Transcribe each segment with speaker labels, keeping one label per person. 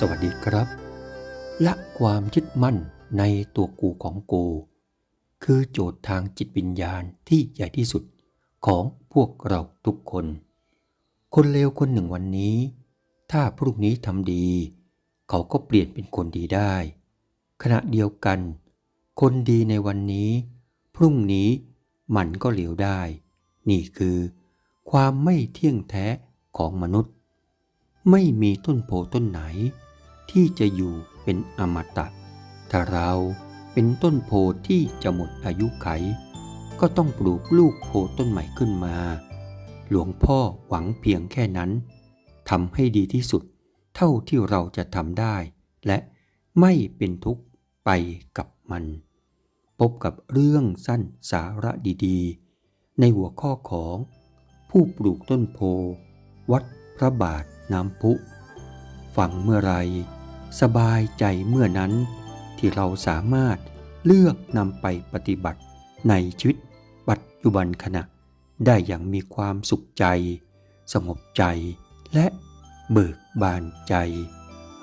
Speaker 1: สวัสดีครับ ละความยึดมั่นในตัวกูของกู คือโจทย์ทางจิตวิญญาณที่ใหญ่ที่สุดของพวกเราทุกคน คนเลวคนหนึ่งวันนี้ ถ้าพรุ่งนี้ทำดี เขาก็เปลี่ยนเป็นคนดีได้ ขณะเดียวกัน คนดีในวันนี้ พรุ่งนี้มันก็เหลวได้ นี่คือ ความไม่เที่ยงแท้ของมนุษย์ ไม่มีต้นโพต้นไหน ที่จะอยู่เป็นอมตะ ถ้าเราเป็นต้นโพที่จะหมดอายุไข ก็ต้องปลูกลูกโพต้นใหม่ขึ้นมา หลวงพ่อหวังเพียงแค่นั้นทำให้ดีที่สุด เท่าที่เราจะทำได้ และไม่เป็นทุกข์ไปกับมัน พบกับเรื่องสั้นสาระดีๆ ในหัวข้อของ ผู้ปลูกต้นโพ วัดพระบาทน้ำพุฟังเมื่อไร สบายใจเมื่อนั้น ที่เราสามารถเลือกนำไปปฏิบัติในชีวิตปัจจุบันขณะ ได้อย่างมีความสุขใจ สงบใจ และเบิกบานใจ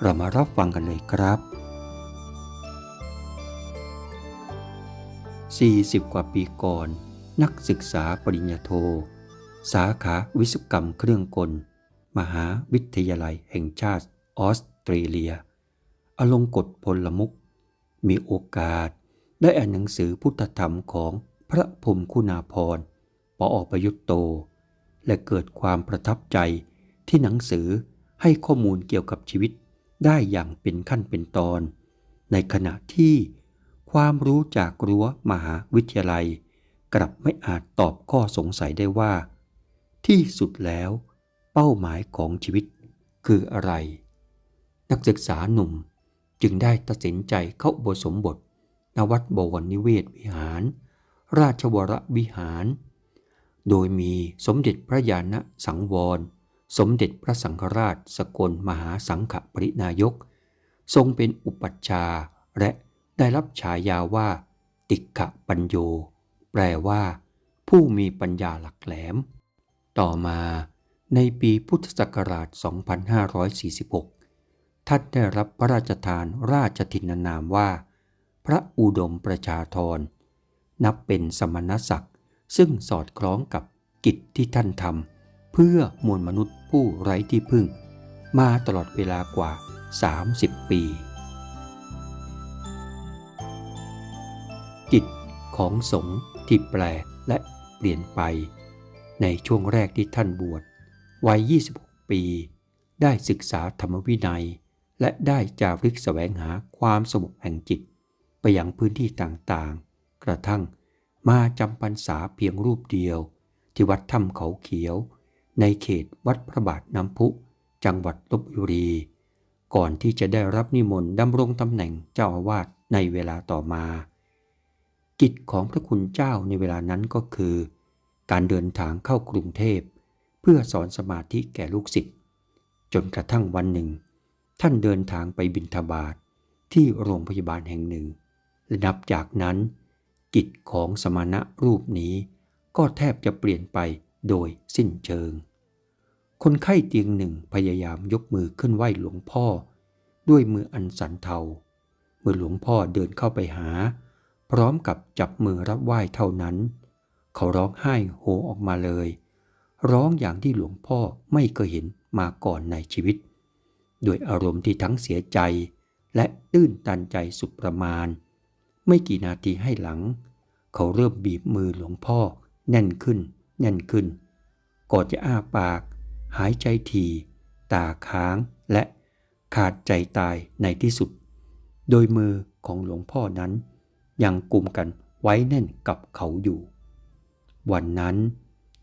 Speaker 1: เรามารับฟังกันเลยครับ 40 กว่าปีก่อน นักศึกษาปริญญาโท สาขาวิศวกรรมเครื่องกล มหาวิทยาลัยแห่งชาติออสเตรเลีย อลงกฎพลมุก มีโอกาสได้อ่านหนังสือพุทธธรรมของพระพรมคุณาภรณ์ปออประยุตโต และเกิดความประทับใจที่หนังสือให้ข้อมูลเกี่ยวกับชีวิตได้อย่างเป็นขั้นเป็นตอน ในขณะที่ความรู้จากรั้วมหาวิทยาลัย กลับไม่อาจตอบข้อสงสัยได้ว่า ที่สุดแล้วเป้าหมายของชีวิตคืออะไร นักศึกษาหนุ่ม จึงได้ตัดสินใจเข้าบสมบท ณวัดบวรนิเวศวิหาร ราชวรวิหาร โดยมีสมเด็จพระญาณสังวร สมเด็จพระสังฆราชสกลมหาสังฆปรินายก ทรงเป็นอุปัชฌาย์และได้รับฉายาว่า ติกขปัญโย แปลว่า ผู้มีปัญญาหลักแหลม ต่อมาในปีพุทธศักราช 2546 ท่านได้รับพระราชทานราชทินนามว่า พระอุดมประชาธร นับเป็นสมณศักดิ์ซึ่งสอดคล้องกับกิจที่ท่านทำเพื่อมวลมนุษย์ผู้ไร้ที่พึ่ง มาตลอดเวลากว่า 30 ปี กิจของสงฆ์ที่แปลกและเปลี่ยนไป ในช่วงแรกที่ท่านบวชวัย 26 ปี ได้ศึกษาธรรมวินัย และได้จาริกแสวงหาความสงบแห่งจิต ไปยังพื้นที่ต่างๆ กระทั่งมาจำพรรษาเพียงรูปเดียว ที่วัดถ้ำเขาเขียว ในเขตวัดพระบาทน้ำพุ จังหวัดลบบุรี ก่อนที่จะได้รับนิมนต์ดำรงตำแหน่งเจ้าอาวาสในเวลาต่อมา กิจของพระคุณเจ้าในเวลานั้นก็คือ การเดินทางเข้ากรุงเทพ เพื่อสอนสมาธิแก่ลูกศิษย์จนกระทั่งวันหนึ่ง ท่านเดินทางไปบิณฑบาตทที่โรงพยาบาลแห่งหนึ่ง และนับจากนั้น กิจของสมณะรูปนี้ก็แทบจะเปลี่ยนไปโดยสิ้นเชิง คนไข้เตียงหนึ่งพยายามยกมือขึ้นไหว้หลวงพ่อ ด้วยมืออันสันเทา เมื่อหลวงพ่อเดินเข้าไปหา พร้อมกับจับมือรับไหว้เท่านั้น เขาร้องไห้โฮออกมาเลย ร้องอย่างที่หลวงพ่อไม่เคยเห็นมาก่อนในชีวิต ด้วยอารมณ์ที่ทั้งเสียใจ และตื้นตันใจสุดประมาณ ไม่กี่นาทีให้หลัง เขาเริ่มบีบมือหลวงพ่อ แน่นขึ้น แน่นขึ้น ก่อนจะอ้าปาก หายใจทีตาค้างและขาดใจตายในที่สุด โดยมือของหลวงพ่อนั้น ยังกุมกันไว้แน่นกับเขาอยู่ วันนั้น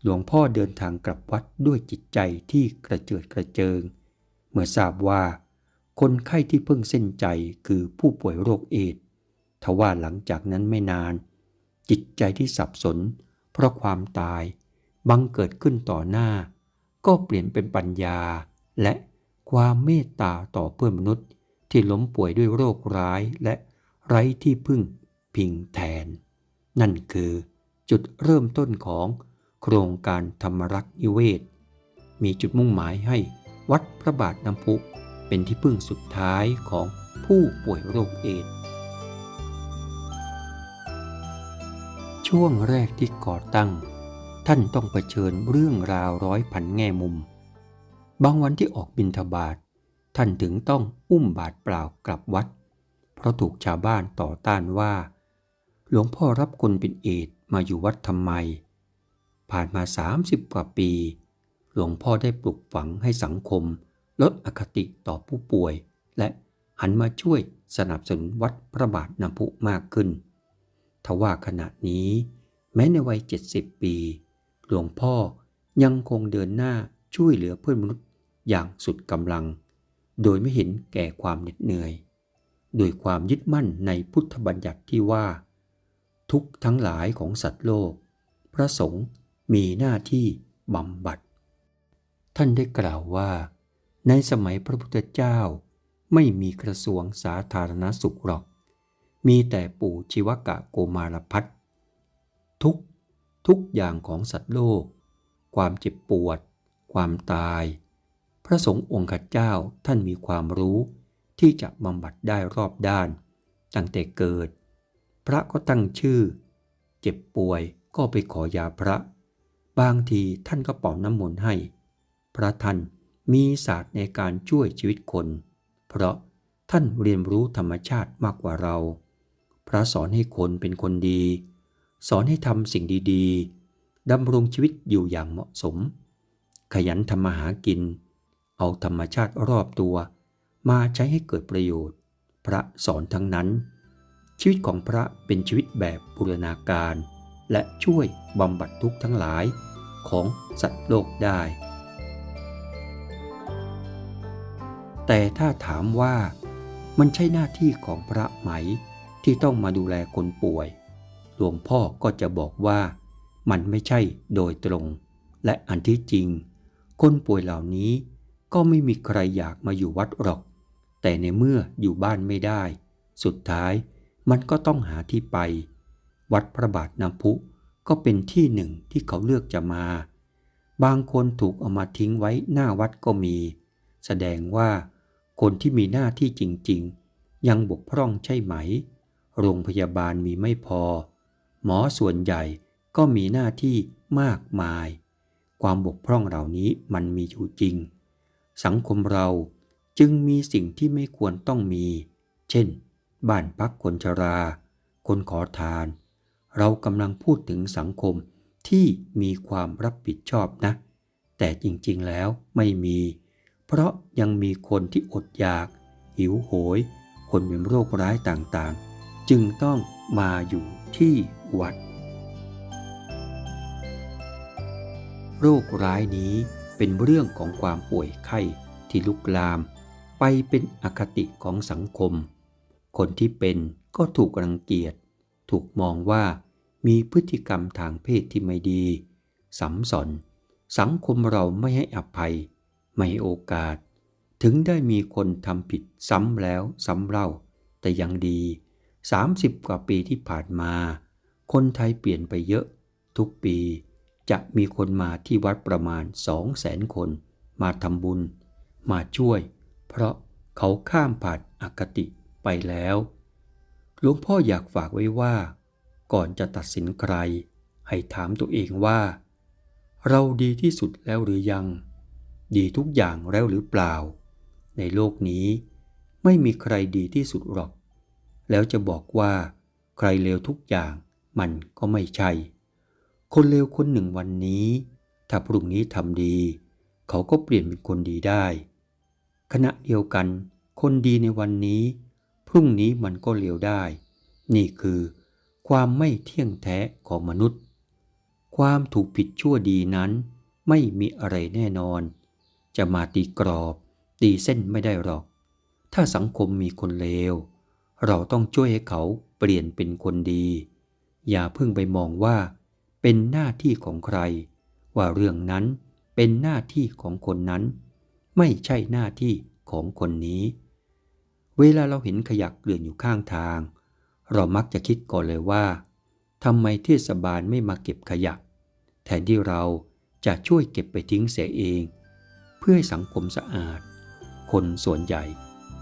Speaker 1: หลวงพ่อเดินทางกลับวัดด้วยจิตใจที่กระเจิดกระเจิง เมื่อทราบว่า คนไข้ที่เพิ่งเส้นใจคือผู้ป่วยโรคเอดส์ทว่าหลังจากนั้นไม่นาน จิตใจที่สับสน เพราะความตายบังเกิดขึ้นต่อหน้า ก็เปลี่ยนเป็นปัญญา และความเมตตาต่อเพื่อนมนุษย์ที่ล้มป่วยด้วยโรคร้ายและไร้ที่พึ่งพิงแทน นั่นคือจุดเริ่มต้นของโครงการธรรมรักษ์นิเวศ มีจุดมุ่งหมายให้ วัดพระบาทน้ำพุเป็นที่พึ่งสุดท้ายของผู้ป่วยโรคเอดช่วงแรกที่ก่อตั้ง ท่านต้องเผชิญเรื่องราวร้อยพันแง่มุม บางวันที่ออกบินทบาทท่านถึงต้องอุ้มบาทเปล่ากลับวัด เพราะถูกชาวบ้านต่อต้านว่า หลวงพ่อรับคนเป็นเอดมาอยู่วัดทำไม ผ่านมา 30 กว่าปี หลวงพ่อได้ปลุกฝังให้สังคม ลดอคติต่อผู้ป่วย และหันมาช่วยสนับสนุนวัดพระบาทน้ำพุมากขึ้น ทว่าขณะนี้ แม้ในวัย 70 ปี หลวงพ่อยังคงเดินหน้าช่วยเหลือเพื่อนมนุษย์อย่างสุดกำลัง โดยไม่เห็นแก่ความเหน็ดเหนื่อย โดยความยึดมั่นในพุทธบัญญัติที่ว่า ทุกทั้งหลายของสัตว์โลก พระสงฆ์มีหน้าที่บำบัด ท่านได้กล่าวว่า ในสมัยพระพุทธเจ้า ไม่มีกระทรวงสาธารณสุขหรอก มีแต่ปู่ชีวกะโกมารพัฒทุกทุกอย่างของสัตว์โลก ความเจ็บปวด ความตาย พระสงฆ์องค์ข้าเจ้าท่านมีความรู้ ที่จะบำบัดได้รอบด้าน ตั้งแต่เกิด พระก็ตั้งชื่อ เจ็บป่วยก็ไปขอยาพระ บางทีท่านก็เป่าน้ำมนต์ให้ พระท่านมีศาสตร์ในการช่วยชีวิตคน เพราะท่านเรียนรู้ธรรมชาติมากกว่าเรา พระสอนให้คนเป็นคนดี สอนให้ทำสิ่งดีๆดำรงชีวิตอยู่อย่างเหมาะสม ขยันทำมาหากิน เอาธรรมชาติรอบตัว มาใช้ให้เกิดประโยชน์ พระสอนทั้งนั้น ชีวิตของพระเป็นชีวิตแบบบูรณาการ และช่วยบำบัดทุกข์ทั้งหลายของสัตว์โลกได้ แต่ถ้าถามว่ามันใช่หน้าที่ของพระไหมที่ต้องมาดูแลคนป่วย หลวงพ่อก็จะบอกว่ามันไม่ใช่โดยตรง และอันที่จริง คนป่วยเหล่านี้ก็ไม่มีใครอยากมาอยู่วัดหรอก แต่ในเมื่ออยู่บ้านไม่ได้ สุดท้ายมันก็ต้องหาที่ไป วัดพระบาทน้ำพุก็เป็นที่หนึ่งที่เขาเลือกจะมา บางคนถูกเอามาทิ้งไว้หน้าวัดก็มี แสดงว่า คนที่มีหน้าที่จริง ๆ ยังบกพร่องใช่ไหม โรงพยาบาลมีไม่พอ หมอส่วนใหญ่ก็มีหน้าที่มากมาย ความบกพร่องเหล่านี้มันมีอยู่จริง สังคมเราจึงมีสิ่งที่ไม่ควรต้องมี เช่น บ้านพักคนชรา คนขอทาน เรากำลังพูดถึงสังคมที่มีความรับผิดชอบนะ แต่จริงๆแล้วไม่มี เพราะยังมีคนที่อดอยาก หิวโหย คนเป็นโรคร้ายต่างๆ จึงต้องมาอยู่ที่วัด โรคร้ายนี้เป็นเรื่องของความป่วยไข้ที่ลุกลาม ไปเป็นอคติของสังคม คนที่เป็นก็ถูกรังเกียจ ถูกมองว่ามีพฤติกรรมทางเพศที่ไม่ดีสัมสน สังคมเราไม่ให้อภัย ไม่โอกาส ถึงได้มีคนทำผิดซ้ำแล้วซ้ำเล่า แต่ยังดี 30 กว่าปีที่ผ่านมา คนไทยเปลี่ยนไปเยอะ ทุกปีจะมีคนมาที่วัดประมาณ2 0 0แสนคน มาทำบุญ มาช่วย เพราะเขาข้ามผ่านอคติไปแล้ว หลวงพ่ออยากฝากไว้ว่า ก่อนจะตัดสินใคร ให้ถามตัวเองว่า เราดีที่สุดแล้วหรือยัง ดีทุกอย่างแล้วหรือเปล่า ในโลกนี้ไม่มีใครดีที่สุดหรอก แล้วจะบอกว่าใครเลวทุกอย่างมันก็ไม่ใช่ คนเลวคนหนึ่งวันนี้ ถ้าพรุ่งนี้ทำดี เขาก็เปลี่ยนเป็นคนดีได้ ขณะเดียวกัน คนดีในวันนี้ พรุ่งนี้มันก็เลวได้ นี่คือ ความไม่เที่ยงแท้ของมนุษย์ ความถูกผิดชั่วดีนั้นไม่มีอะไรแน่นอน จะมาตีกรอบ ตีเส้นไม่ได้หรอก ถ้าสังคมมีคนเลว เราต้องช่วยให้เขาเปลี่ยนเป็นคนดี อย่าเพิ่งไปมองว่า เป็นหน้าที่ของใคร ว่าเรื่องนั้นเป็นหน้าที่ของคนนั้น ไม่ใช่หน้าที่ของคนนี้ เวลาเราเห็นขยะเกลื่อนอยู่ข้างทาง เรามักจะคิดก่อนเลยว่าทำไมเทศบาลไม่มาเก็บขยะ แทนที่เราจะช่วยเก็บไปทิ้งเสียเอง เพื่อให้สังคมสะอาดคคนส่วนใหญ่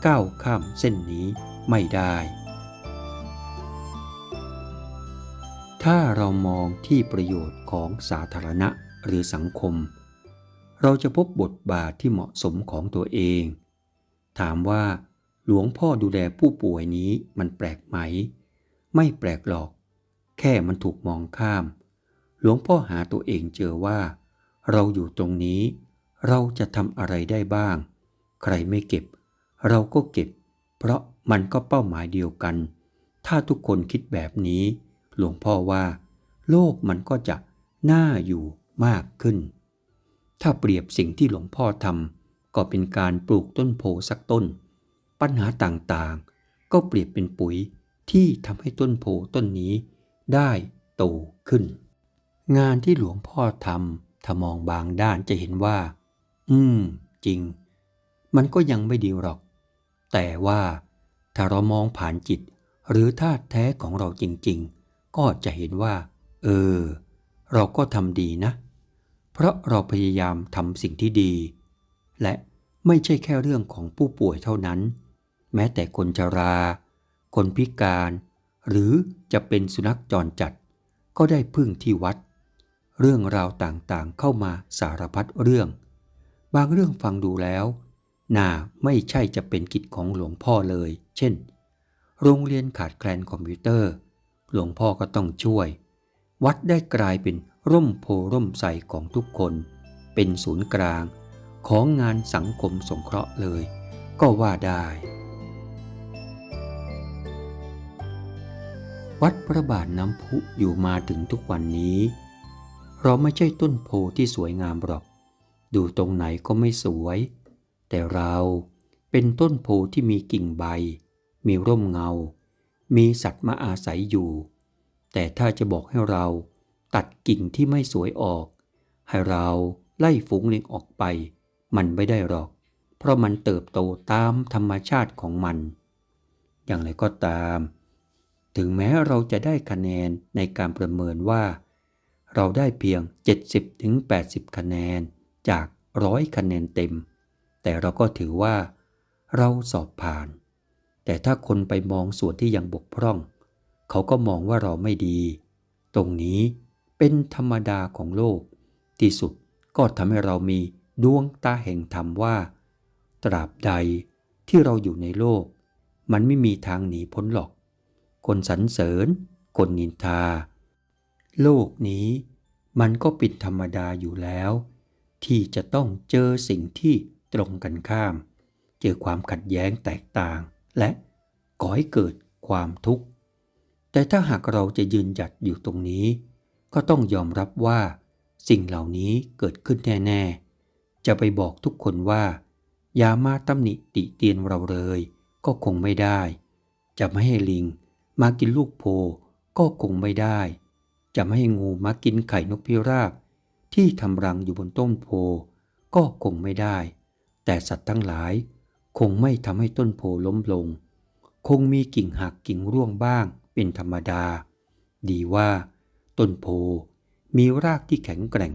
Speaker 1: ก้าวข้ามเส้นนี้ไม่ได้ ถ้าเรามองที่ประโยชน์ของสาธารณะหรือสังคม เราจะพบบทบาทที่เหมาะสมของตัวเอง ถามว่าหลวงพ่อดูแลผู้ป่วยนี้มันแปลกไหม ไม่แปลกหรอก แค่มันถูกมองข้าม หลวงพ่อหาตัวเองเจอว่า เราอยู่ตรงนี้ เราจะทำอะไรได้บ้าง ใครไม่เก็บ เราก็เก็บ เพราะมันก็เป้าหมายเดียวกัน ถ้าทุกคนคิดแบบนี้ หลวงพ่อว่า โลกมันก็จะน่าอยู่มากขึ้น ถ้าเปรียบสิ่งที่หลวงพ่อทำก็เป็นการปลูกต้นโพสักต้น ปัญหาต่างๆ ก็เปรียบเป็นปุ๋ยที่ทำให้ต้นโพต้นนี้ ได้โตขึ้น งานที่หลวงพ่อทำถ้ามองบางด้านจะเห็นว่า อืม จริง มันก็ยังไม่ดีหรอก แต่ว่าถ้าเรามองผ่านจิต หรือธาตุแท้ของเราจริง ๆ ก็จะเห็นว่า เออ เราก็ทำดีนะ เพราะเราพยายามทำสิ่งที่ดี และไม่ใช่แค่เรื่องของผู้ป่วยเท่านั้น แม้แต่คนชรา คนพิการ หรือจะเป็นสุนัขจรจัด ก็ได้พึ่งที่วัด เรื่องราวต่างๆเข้ามาสารพัดเรื่อง บางเรื่องฟังดูแล้วน่าไม่ใช่จะเป็นกิจของหลวงพ่อเลย เช่น โรงเรียนขาดแคลนคอมพิวเตอร์ หลวงพ่อก็ต้องช่วย วัดได้กลายเป็นร่มโพร่มใสของทุกคน เป็นศูนย์กลางของงานสังคมสงเคราะห์เลย ก็ว่าได้ วัดพระบาทน้ำพุอยู่มาถึงทุกวันนี้ เราไม่ใช่ต้นโพที่สวยงามหรอก ดูตรงไหนก็ไม่สวย แต่เราเป็นต้นโพที่มีกิ่งใบ มีร่มเงา มีสัตว์มาอาศัยอยู่ แต่ถ้าจะบอกให้เราตัดกิ่งที่ไม่สวยออก ให้เราไล่ฝูงลิงออกไป มันไม่ได้หรอก เพราะมันเติบโตตามธรรมชาติของมัน อย่างไรก็ตาม ถึงแม้เราจะได้คะแนนในการประเมินว่า เราได้เพียง 70-80 คะแนน จากร้อยคะแนนเต็ม แต่เราก็ถือว่า เราสอบผ่าน แต่ถ้าคนไปมองส่วนที่ยังบกพร่อง เขาก็มองว่าเราไม่ดี ตรงนี้เป็นธรรมดาของโลก ที่สุดก็ทำให้เรามีดวงตาแห่งธรรมว่า ตราบใดที่เราอยู่ในโลก มันไม่มีทางหนีพ้นหรอก คนสรรเสริญ คนนินทา โลกนี้มันก็ป็นธรรมดาอยู่แล้ว ที่จะต้องเจอสิ่งที่ตรงกันข้าม เจอความขัดแย้งแตกต่าง และก่อให้เกิดความทุกข์ แต่ถ้าหากเราจะยืนหยัดอยู่ตรงนี้ ก็ต้องยอมรับว่า สิ่งเหล่านี้เกิดขึ้นแน่ๆ จะไปบอกทุกคนว่า อย่ามาตำหนิติเตียนเราเลย ก็คงไม่ได้ จะไม่ให้ลิงมากินลูกโพก็คงไม่ได้ จะไม่ให้งูมากินไข่นกพิราบ ที่ทำรังอยู่บนต้นโพก็คงไม่ได้ แต่สัตว์ทั้งหลาย คงไม่ทำให้ต้นโพล้มลง คงมีกิ่งหักกิ่งร่วงบ้างเป็นธรรมดา ดีว่า ต้นโพมีรากที่แข็งแกร่ง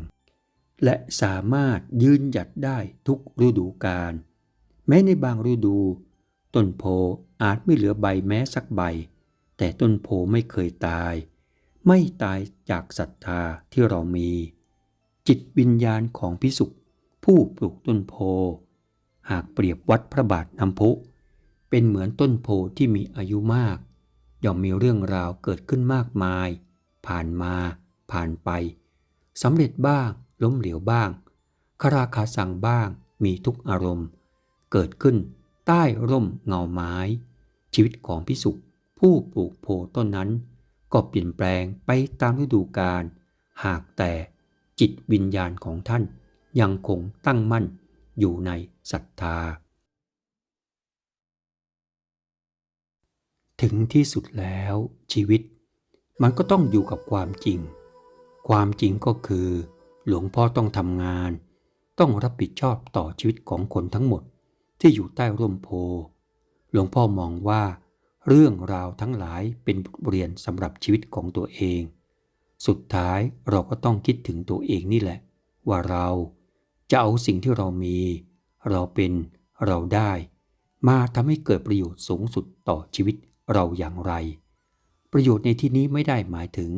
Speaker 1: และสามารถยืนหยัดได้ทุกฤดูกาลแม้ในบางฤดู ต้นโพอาจไม่เหลือใบแม้สักใบ แต่ต้นโพไม่เคยตาย ไม่ตายจากศรัทธาที่เรามี จิตวิญญาณของพิสุผู้ปลูกต้นโพ หากเปรียบวัดพระบาทน้ำพุ เป็นเหมือนต้นโพที่มีอายุมาก ย่อมมีเรื่องราวเกิดขึ้นมากมาย ผ่านมาผ่านไปสำเร็จบ้างล้มเหลวบ้างคาราคาสั่งบ้างมีทุกอารมณ์ เกิดขึ้นใต้ร่มเงาไม้ ชีวิตของพิสุผู้ปลูกโพต้นนั้น ก็เปลี่ยนแปลงไปตามฤดูกาลหากแต่ จิตวิญญาณของท่านยังคงตั้งมั่นอยู่ในศรัทธา ถึงที่สุดแล้วชีวิต มันก็ต้องอยู่กับความจริง ความจริงก็คือ หลวงพ่อต้องทำงาน ต้องรับผิดชอบต่อชีวิตของคนทั้งหมดที่อยู่ใต้ร่มโพ หลวงพ่อมองว่า เรื่องราวทั้งหลายเป็นบทเรียนสำหรับชีวิตของตัวเอง สุดท้ายเราก็ต้องคิดถึงตัวเองนี่แหละ ว่าเราจะเอาสิ่งที่เรามี เราเป็นเราได้ มาทำให้เกิดประโยชน์สูงสุดต่อชีวิตเราอย่างไร ประโยชน์ในที่นี้ไม่ได้หมายถึง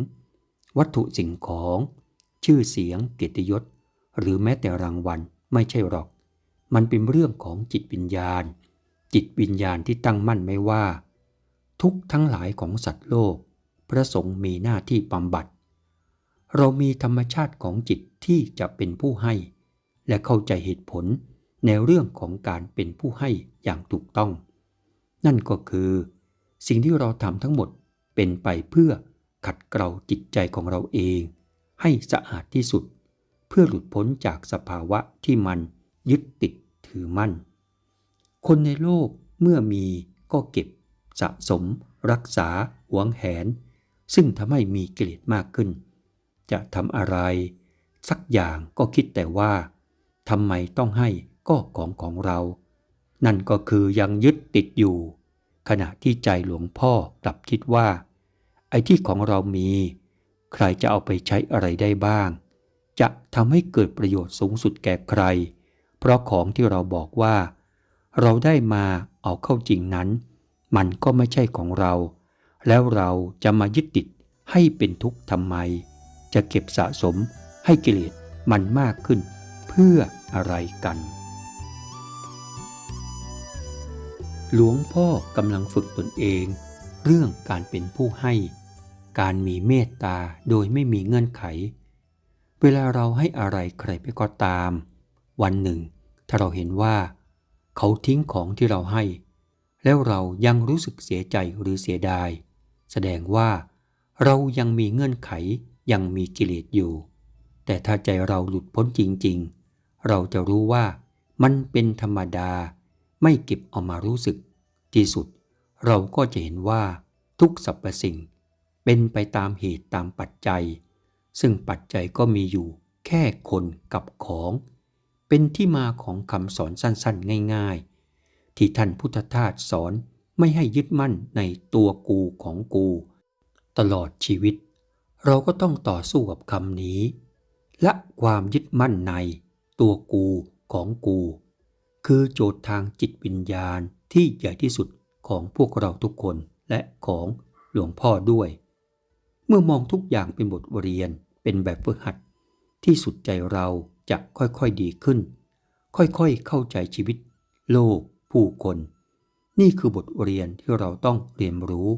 Speaker 1: วัตถุสิ่งของ ชื่อเสียง เกียรติยศ หรือแม้แต่รางวัลไม่ใช่หรอก มันเป็นเรื่องของจิตวิญญาณ จิตวิญญาณที่ตั้งมั่นไม่ว่า ทุกทั้งหลายของสัตว์โลก พระสงฆ์มีหน้าที่บำบัด เรามีธรรมชาติของจิตที่จะเป็นผู้ให้ และเข้าใจเหตุผลในเรื่องของการเป็นผู้ให้อย่างถูกต้อง นั่นก็คือ สิ่งที่เราทำทั้งหมดเป็นไปเพื่อขัดเกลาจิตใจของเราเอง ให้สะอาดที่สุด เพื่อหลุดพ้นจากสภาวะที่มันยึดติดถือมั่น คนในโลกเมื่อมีก็เก็บสะสม รักษาหวงแหน ซึ่งทำให้มีกิเลสมากขึ้น จะทำอะไร สักอย่างก็คิดแต่ว่าทำไมต้องให้ก็ของของเรา นั่นก็คือยังยึดติดอยู่ ขณะที่ใจหลวงพ่อกลับคิดว่า ไอ้ที่ของเรามี ใครจะเอาไปใช้อะไรได้บ้าง จะทำให้เกิดประโยชน์สูงสุดแก่ใคร เพราะของที่เราบอกว่า เราได้มาเอาเข้าจริงนั้น มันก็ไม่ใช่ของเรา แล้วเราจะมายึดติดให้เป็นทุกข์ทำไม จะเก็บสะสมให้กิเลสมันมากขึ้น เพื่ออะไรกัน หลวงพ่อกำลังฝึกตนเอง เรื่องการเป็นผู้ให้ การมีเมตตาโดยไม่มีเงื่อนไข เวลาเราให้อะไรใครไปก็ตาม วันหนึ่ง ถ้าเราเห็นว่า เขาทิ้งของที่เราให้ แล้วเรายังรู้สึกเสียใจหรือเสียดาย แสดงว่าเรายังมีเงื่อนไข ยังมีกิเลสอยู่ แต่ถ้าใจเราหลุดพ้นจริง ๆ เราจะรู้ว่ามันเป็นธรรมดา ไม่เก็บเอามารู้สึก ที่สุด เราก็จะเห็นว่า ทุกสรรพสิ่ง เป็นไปตามเหตุตามปัจจัย ซึ่งปัจจัยก็มีอยู่ แค่คนกับของ เป็นที่มาของคำสอนสั้น ๆ ง่าย ๆ ที่ท่านพุทธทาสสอนไม่ให้ยึดมั่นในตัวกูของกู ตลอดชีวิต เราก็ต้องต่อสู้กับคำนี้ และความยึดมั่นในตัวกูของกู คือโจทย์ทางจิตวิญญาณที่ใหญ่ที่สุดของพวกเราทุกคนและของหลวงพ่อด้วย เมื่อมองทุกอย่างเป็นบทเรียนเป็นแบบฝึกหัด ที่สุดใจเราจะค่อยๆดีขึ้น ค่อยๆเข้าใจชีวิต โลก ผู้คน นี่คือบทเรียนที่เราต้องเรียนรู้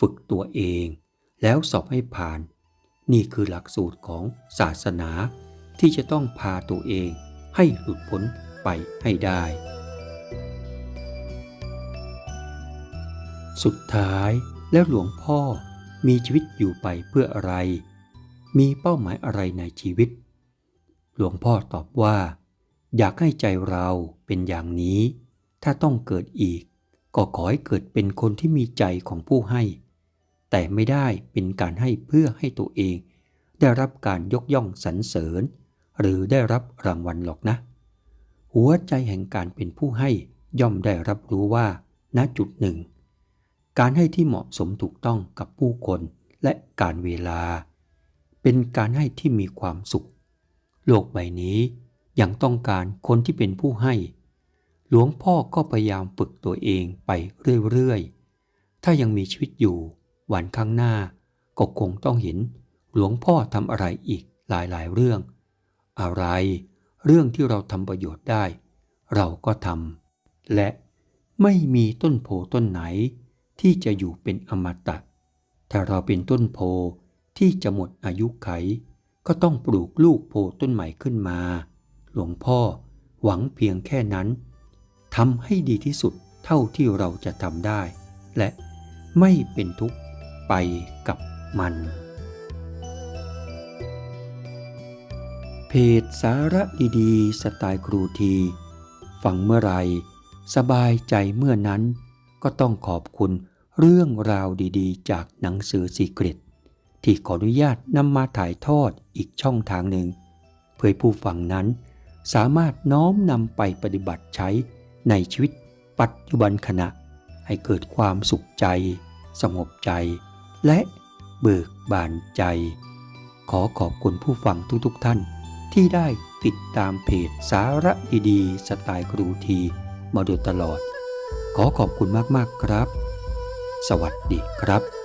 Speaker 1: ฝึกตัวเอง แล้วสอบให้ผ่าน นี่คือหลักสูตรของศาสนาที่จะต้องพาตัวเองให้หลุดพ้นไปให้ได้ สุดท้ายแล้วหลวงพ่อมีชีวิตอยู่ไปเพื่ออะไร มีเป้าหมายอะไรในชีวิต หลวงพ่อตอบว่า อยากให้ใจเราเป็นอย่างนี้ ถ้าต้องเกิดอีก ก็ขอให้เกิดเป็นคนที่มีใจของผู้ให้ แต่ไม่ได้เป็นการให้เพื่อให้ตัวเอง ได้รับการยกย่องสรรเสริญ หรือได้รับรางวัลหรอกนะ หัวใจแห่งการเป็นผู้ให้ย่อมได้รับรู้ว่า ณจุดหนึ่ง การให้ที่เหมาะสมถูกต้องกับผู้คนและการเวลา เป็นการให้ที่มีความสุข โลกใบนี้ยังต้องการคนที่เป็นผู้ให้ หลวงพ่อก็พยายามฝึกตัวเองไปเรื่อยๆ ถ้ายังมีชีวิตอยู่ วันข้างหน้าก็คงต้องเห็น หลวงพ่อทำอะไรอีกหลายๆ เรื่อง อะไร เรื่องที่เราทำประโยชน์ได้ เราก็ทำและไม่มีต้นโพต้นไหน ที่จะอยู่เป็นอมตะถ้าเราเป็นต้นโพที่จะหมดอายุไข ก็ต้องปลูกลูกโพต้นใหม่ขึ้นมา หลวงพ่อหวังเพียงแค่นั้นทำให้ดีที่สุดเท่าที่เราจะทำได้ และไม่เป็นทุกข์ ไปกับมัน เพจสาระดีๆ สไตล์ครูที ฟังเมื่อไร สบายใจเมื่อนั้น ก็ต้องขอบคุณเรื่องราวดีๆ จากหนังสือสีเกรตที่ขออนุญาตนำมาถ่ายทอดอีกช่องทางหนึ่ง เพื่อผู้ฟังนั้น สามารถน้อมนำไปปฏิบัติใช้ในชีวิตปัจจุบันขณะให้เกิดความสุขใจ สงบใจ และเบิกบานใจ ขอขอบคุณผู้ฟังทุกๆทท่าน ที่ได้ติดตามเพจสาระดีๆสไตล์ครูทีมาโดยตลอด ขอขอบคุณมากๆครับ สวัสดีครับ